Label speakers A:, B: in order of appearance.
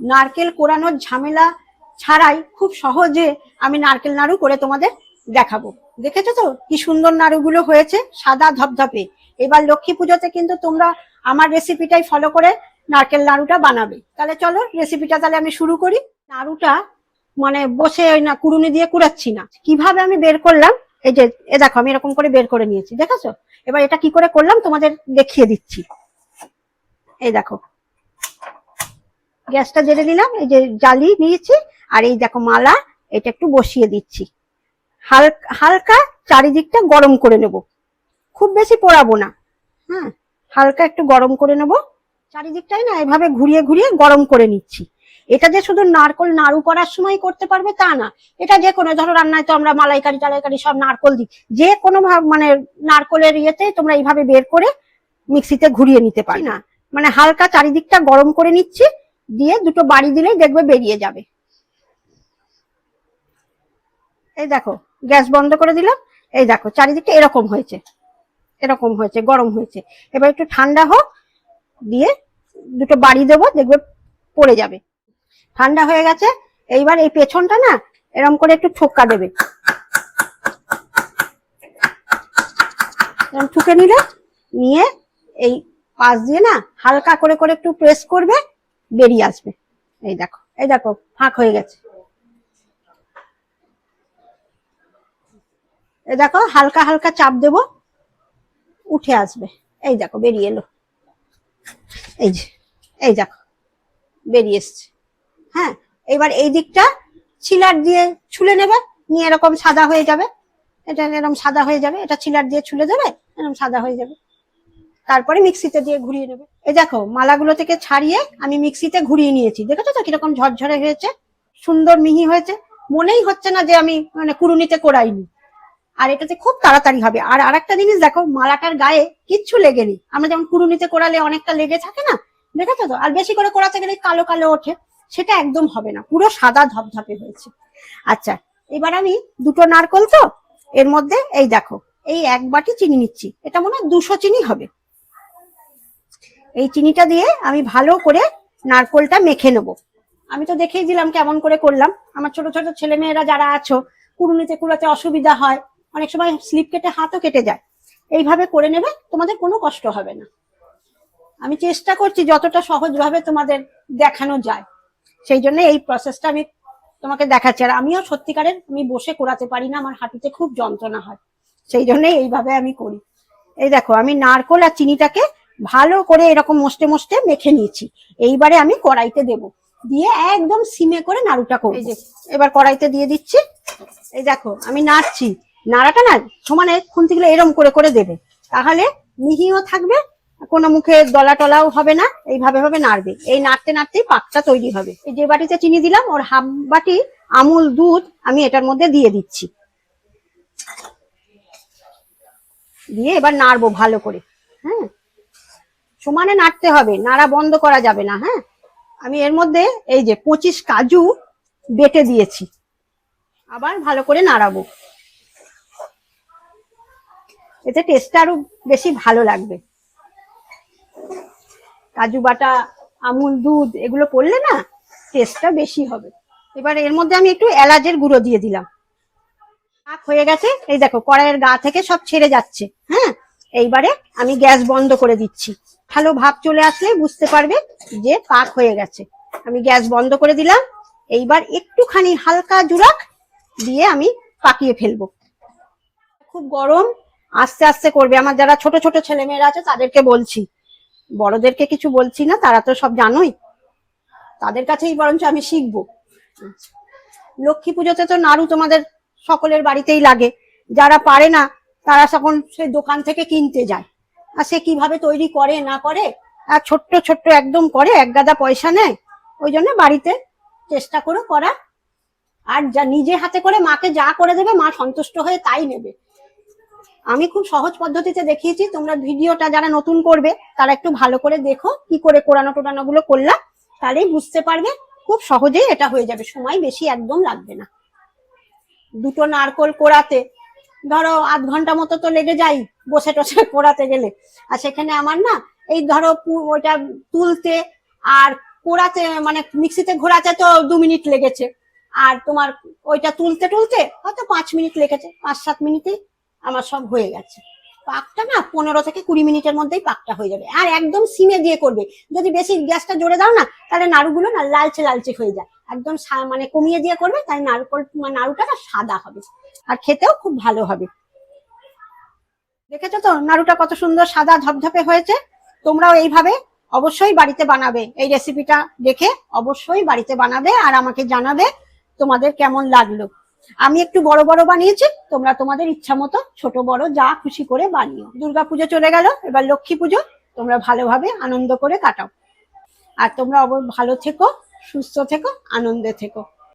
A: নারকেল কোরানোর ঝামেলা ছাড়াই খুব সহজে আমি নারকেল নাড়ু করে তোমাদের দেখাবো। দেখেছ তো? কি সুন্দর নাড়ুগুলো হয়েছে, সাদা ধপধপে। এবার লক্ষ্মী পুজোতে কিন্তু তোমরা আমার রেসিপিটাই ফলো করে নারকেল নাড়ুটা বানাবে। তাহলে চলো রেসিপিটা তাহলে আমি শুরু করি। নাড়ুটা মানে বসে ওই না কুড়ুনি দিয়ে কুড়াচ্ছি না। কীভাবে আমি বের করলাম? এই যে, এ দেখো, আমি এরকম করে বের করে নিয়েছি, দেখেছ? এবার এটা কি করে করলাম? তোমাদের দেখিয়ে দিচ্ছি। এই দেখো গ্যাসটা জেলে দিলাম এই যে জালি নিয়েছি আর এই দেখো মালা এটা একটু বসিয়ে দিচ্ছি। হালকা হালকা চারিদিকটা গরম করে নেব। খুব বেশি পোড়াবো না। হ্যাঁ হালকা একটু গরম করে নেব। চারিদিকটাই না এভাবে ঘুরিয়ে ঘুরিয়ে গরম করে নিচ্ছি। এটা যে শুধু নারকল নাড়ু করার সময় করতে পারবে তা না। এটা যে কোনো ধরো রান্নায় তো আমরা মালাইকারি টালাইকারি সব নারকল দিই। যে কোনো ভাব- মানে নারকলের ইয়েতে তোমরা এইভাবে বের করে মিক্সিতে ঘুরিয়ে নিতে পারি না? মানে হালকা চারিদিকটা গরম করে নিচ্ছি দিয়ে দুটো বাড়ি দিলেই দেখবে বেরিয়ে যাবে। এই দেখো, গ্যাস বন্ধ করে দিলাম। এই দেখো, চারিদিকটা এরকম হয়েছে এরকম হয়েছে, গরম হয়েছে। এবার একটু ঠান্ডা হোক, দিয়ে দুটো বাড়ি দেবো, দেখবে পড়ে যাবে। ঠান্ডা হয়ে গেছে, এইবার এই পেছনটা না এরকম করে একটু ঠোক্কা দেবে। ঠুকে নিলে, নিয়ে এই পাশ দিয়ে না, হালকা করে করে একটু প্রেস করবে বেরিয়ে আসবে। এই দেখো এই দেখো, ফাঁক হয়ে গেছে। এই দেখো, হালকা হালকা চাপ দেব, উঠে আসবে। এই দেখো, বেরিয়ে এলো। এই যে, এই দেখো, বেরিয়ে এসছে। হ্যাঁ এবার এই দিকটা ছিলার দিয়ে ছুলে নেবে, নিয়ে এরকম সাদা হয়ে যাবে। এটা এরকম সাদা হয়ে যাবে, এটা ছিলার দিয়ে ছুলে দেবে, এরকম সাদা হয়ে যাবে। তারপরে মিক্সিতে দিয়ে ঘুরিয়ে নেবে। এই দেখো, মালাগুলো থেকে ছাড়িয়ে আমি মিক্সিতে ঘুরিয়ে নিয়েছি। দেখেছ তো কীরকম ঝরঝরে হয়েছে? সুন্দর মিহি হয়েছে। মনেই হচ্ছে না যে আমি মানে কুরুনিতে কোড়াইনি। আর এটাতে খুব তাড়াতাড়ি হবে। আর আরেকটা জিনিস দেখো, মালাটার গায়ে কিচ্ছু লেগেনি আমরা যেমন কুড়ুনিতে কোড়ালে অনেকটা লেগে থাকে না? দেখেছ তো? আর বেশি করে কোড়াতে গেলে কালো কালো ওঠে। সেটা একদম হবে না। পুরো সাদা ধপধপে হয়েছে। আচ্ছা এবার আমি দুটো নারকল তো, এর মধ্যে এই দেখো, এই এক বাটি চিনি নিচ্ছি। এটা মনে হয় দুশো চিনি হবে। এই চিনিটা দিয়ে আমি ভালো করে নারকোলটা মেখে নেব। আমি তো দেখেই দিলাম কেমন করে করলাম। আমার ছোট ছোট ছেলে মেয়েরা যারা আছো, কুড়ুনিতে কুড়াতে অসুবিধা হয়, অনেক সময় স্লিপ কেটে হাতও কেটে যায়। এইভাবে করে নেবে, তোমাদের কোনো কষ্ট হবে না। আমি চেষ্টা করছি যতটা সহজভাবে তোমাদের দেখানো যায়। সেই জন্য এই প্রসেসটা আমি তোমাকে দেখাচ্ছি। আর আমিও সত্যিকারের আমি বসে করাতে পারি না, আমার হাঁটুতে খুব যন্ত্রণা হয়। সেই জন্য এইভাবে আমি করি। এই দেখো, আমি নারকোল আর চিনিটাকে ভালো করে এরকম মস্তে মস্তে মেখে নিয়েছি। এইবারে আমি কড়াইতে দেব। দিয়ে একদম সিমে করে নাড়ুটা করব। এবার কড়াইতে দিয়ে দিচ্ছি। এই দেখো আমি নাড়ছি। নাড়াটা না সমানে খুন্তিগুলো এরম করে করে দেবে। তাহলে মিহিও থাকবে কোনো মুখে দলা টলাও হবে না এইভাবে ভাবে নাড়বে। এই নাড়তে নাড়তেই পাকটা তৈরি হবে। এই যে বাটিতে চিনি দিলাম ওর হাফ বাটি আমুল দুধ আমি এটার মধ্যে দিয়ে দিচ্ছি। দিয়ে এবার নাড়বো ভালো করে। হ্যাঁ সমানে নাড়তে হবে, নাড়া বন্ধ করা যাবে না হ্যাঁ? আমি এর মধ্যে এই যে পঁচিশ কাজু বেটে দিয়েছি, আবার ভালো করে নাড়াবো। এতে টেস্টটা আরও বেশি ভালো লাগবে। কাজু বাটা, আমুল দুধ, এগুলো পড়লে না টেস্টটা বেশি হবে। এবার এর মধ্যে আমি একটু এলাচের গুঁড়ো দিয়ে দিলাম। পাক হয়ে গেছে, এই দেখো, কড়াইয়ের গা থেকে সব ছেড়ে যাচ্ছে হ্যাঁ? এইবারে আমি গ্যাস বন্ধ করে দিচ্ছি। ভালো ভাব চলে আসলে বুঝতে পারবে যে পাক হয়ে গেছে। আমি গ্যাস বন্ধ করে দিলাম, এইবার একটুখানি হালকা জুরাক দিয়ে আমি পাকিয়ে ফেলব। খুব গরম, আস্তে আস্তে করবে। আমার যারা ছোট ছোট ছেলে মেয়েরা আছে, তাদেরকে বলছি। বড়দেরকে কিছু বলছি না, তারা তো সব জানোই। তাদের কাছেই বরঞ্চ আমি শিখব। লক্ষ্মী পুজোতে তো নাড়ু তোমাদের সকলের বাড়িতেই লাগে। যারা পারে না তারা তখন সে দোকান থেকে কিনতে যায়। আর সে কীভাবে তৈরি করে, না করে, আর ছোট্ট ছোট্ট একদম করে, এক গাদা পয়সা নেয়, ওই জন্য বাড়িতে চেষ্টা করে করা। আর যা নিজে হাতে করে মাকে যা করে দেবে, মা সন্তুষ্ট হয়ে তাই নেবে। আমি খুব সহজ পদ্ধতিতে দেখিয়েছি, তোমরা ভিডিওটা যারা নতুন করবে, তারা একটু ভালো করে দেখো, কি করে কোরানো টোরানো গুলো করলাম, তাহলেই বুঝতে পারবে, খুব সহজেই এটা হয়ে যাবে, সময় বেশি একদম লাগবে না। দুটো নারকল কোড়াতে ধরো আধ ঘণ্টা মতো তো লেগে যাই বসে টসে কোড়াতে গেলে। আর সেখানে আমার না, এই ধরো ওইটা তুলতে আর কোড়াতে মানে মিক্সিতে ঘোরাতে তো দু মিনিট লেগেছে। আর তোমার ওইটা তুলতে তুলতে হয়তো পাঁচ মিনিট লেগেছে, পাঁচ সাত মিনিটেই আমার সব হয়ে গেছে। পাকটা না পনেরো থেকে কুড়ি মিনিটের মধ্যেই পাকটা হয়ে যাবে। আর একদম সিমে দিয়ে করবে। যদি বেশি গ্যাসটা জোরে দাও না, তাহলে নাড়ুগুলো না লালচে লালচে হয়ে যায়। একদম মানে কমিয়ে দিয়ে করবে, তাই নাড়ুকল মানে নাড়ুটা সাদা হবে। আর খেতেও খুব ভালো হবে। দেখেছ তো? নাড়ুটা কত সুন্দর সাদা ধপধপে হয়েছে। তোমরাও এইভাবে অবশ্যই বাড়িতে বানাবে। এই রেসিপিটা দেখে অবশ্যই বাড়িতে বানাবে আর আমাকে জানাবে তোমাদের কেমন লাগল। আমি একটু বড় বড় বানিয়েছি, তোমরা তোমাদের ইচ্ছা মতো ছোট বড় যা খুশি করে বানিও। দুর্গা পুজো চলে গেল, এবার লক্ষ্মী পুজো। তোমরা ভালোভাবে আনন্দ করে কাটাও। আর তোমরা ভালো থেকো। সুস্থ থেকো আনন্দে থেকো